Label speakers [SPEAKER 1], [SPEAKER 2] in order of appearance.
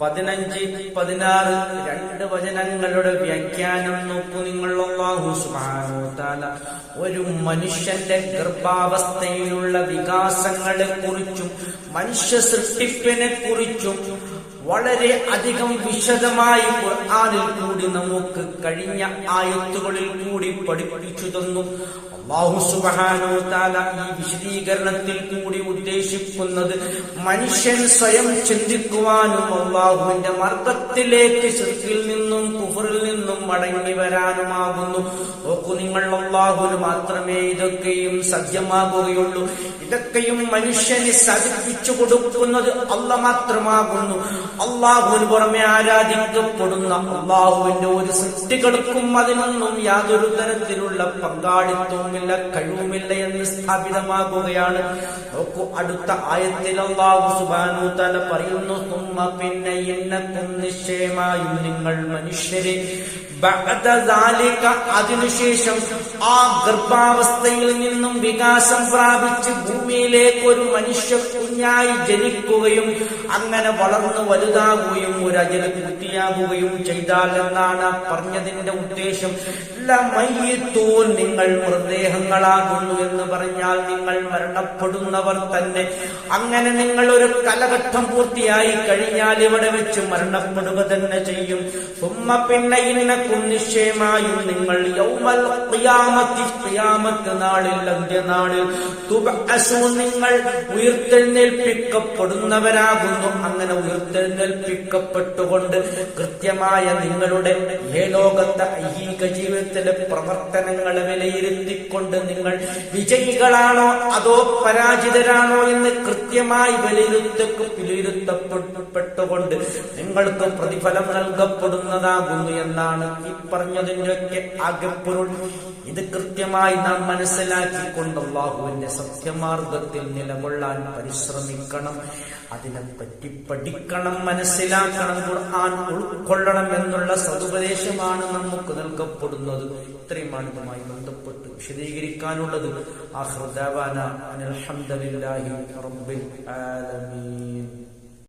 [SPEAKER 1] പതിനഞ്ച് പതിനാറ് രണ്ട് വചനങ്ങളുടെ വ്യാഖ്യാനം നോക്കൂ വ ഒരു മനുഷ്യന്റെ ഗർഭാവസ്ഥയിലുള്ള വികാസങ്ങളെ കുറിച്ചും മനുഷ്യ സൃഷ്ടിപ്പിനെ കുറിച്ചും വളരെ അധികം വിശദമായി ഖുർആനിൽ കൂടി നമുക്ക് കഴിഞ്ഞ ആയത്തുകളിൽ കൂടി പഠിപ്പിച്ചു തന്നു. അള്ളാഹു ഈ വിശദീകരണത്തിൽ കൂടി ഉദ്ദേശിക്കുന്നത് മനുഷ്യൻ സ്വയം ചിന്തിക്കുവാനും അള്ളാഹുവിന്റെ മർദ്ദത്തിലേക്ക് ശിർക്കിൽ നിന്നും കുഫറിൽ നിന്നും മടങ്ങി വരാനുമാകുന്നു. നോക്കൂ നിങ്ങൾ അള്ളാഹുന് മാത്രമേ ഇതൊക്കെയും സജ്ജമാകുകയുള്ളൂ. ഇതൊക്കെയും മനുഷ്യന് സാധിപ്പിച്ചു കൊടുക്കുന്നത് അല്ല മാത്രമാകുന്നു. അള്ളാഹുവിന് പുറമെ ആരാധിക്കപ്പെടുന്ന അള്ളാഹുവിന്റെ ഒരു സൃഷ്ടികൾക്കും അതിനൊന്നും യാതൊരു തരത്തിലുള്ള പങ്കാളിത്തവുമില്ല കഴിവുമില്ല എന്ന് സ്ഥാപിതമാകുകയാണ്. അടുത്ത ആയത്തിൽ അള്ളാഹു സുബാനു തല പറയുന്നു തുമ്മ പിന്നെ എന്നക്കും നിശ്ചയമായും നിങ്ങൾ മനുഷ്യരെ. അതിനുശേഷം ആ ഗർഭാവസ്ഥയിൽ നിന്നും വികാസം പ്രാപിച്ച് ഭൂമിയിലേക്ക് ഒരു മനുഷ്യ കുഞ്ഞായി ജനിക്കുകയും അങ്ങനെ വളർന്നു വലുതാകുകയും ഒരു അജല പൂർത്തിയാകുകയും ചെയ്താൽ എന്നാണ് പറഞ്ഞതിന്റെ ഉദ്ദേശം. ലമയ്യിത്തൂൻ നിങ്ങൾ മൃതദേഹങ്ങളാകുന്നു എന്ന് പറഞ്ഞാൽ നിങ്ങൾ മരണപ്പെടുന്നവർ തന്നെ. അങ്ങനെ നിങ്ങൾ ഒരു കലഘട്ടം പൂർത്തിയായി കഴിഞ്ഞാൽ ഇവിടെ വെച്ച് മരണപ്പെടുക തന്നെ ചെയ്യും. സുമ്മ പിന്നെ ഇന്നക്കും നിശ്ചയമായും നിങ്ങൾ യൗമൽ നാളിൽ അന്ത്യനാളിൽ നിങ്ങൾ ഉയർത്തെഴുന്നേൽപ്പിക്കപ്പെടുന്നവരാകുന്നു. അങ്ങനെ ഉയർത്തെഴുന്നേൽപ്പിക്കപ്പെട്ടുകൊണ്ട് കൃത്യമായ നിങ്ങളുടെ ഏലോകത്തെ ലോകത്തെ ഐഹിക ജീവിതത്തിലെ പ്രവർത്തനങ്ങളെ വിലയിരുത്തിക്കൊണ്ട് നിങ്ങൾ വിജയികളാണോ അതോ പരാജിതരാണോ എന്ന് കൃത്യമായി വിലയിരുത്തക്ക് വിലയിരുത്തപ്പെട്ടുകൊണ്ട് നിങ്ങൾക്ക് പ്രതിഫലം നൽകപ്പെടുന്നതാകുന്നു എന്നാണ് ഈ പറഞ്ഞതിന്റെയൊക്കെ അകപ്പൊരുൾ ഇത് കൃത്യമായി നാം മനസ്സിലാക്കിക്കൊണ്ട് അള്ളാഹുവിന്റെ സത്യമാർഗത്തിൽ നിലകൊള്ളാൻ പരിശ്രമിക്കണം. അതിനെപ്പറ്റി പഠിക്കണം. മനസ്സിലാക്കണം ഖുർആൻ ഉൾക്കൊള്ളണം എന്നുള്ള സതുപദേശമാണ് നമുക്ക് നൽകപ്പെടുന്നത്. ഇത്രയുമാണ് ഇതുമായി ബന്ധപ്പെട്ട് വിശദീകരിക്കാനുള്ളത്. അനിൽഹംദലില്ലാഹി റബ്ബിൽ ആലമീൻ.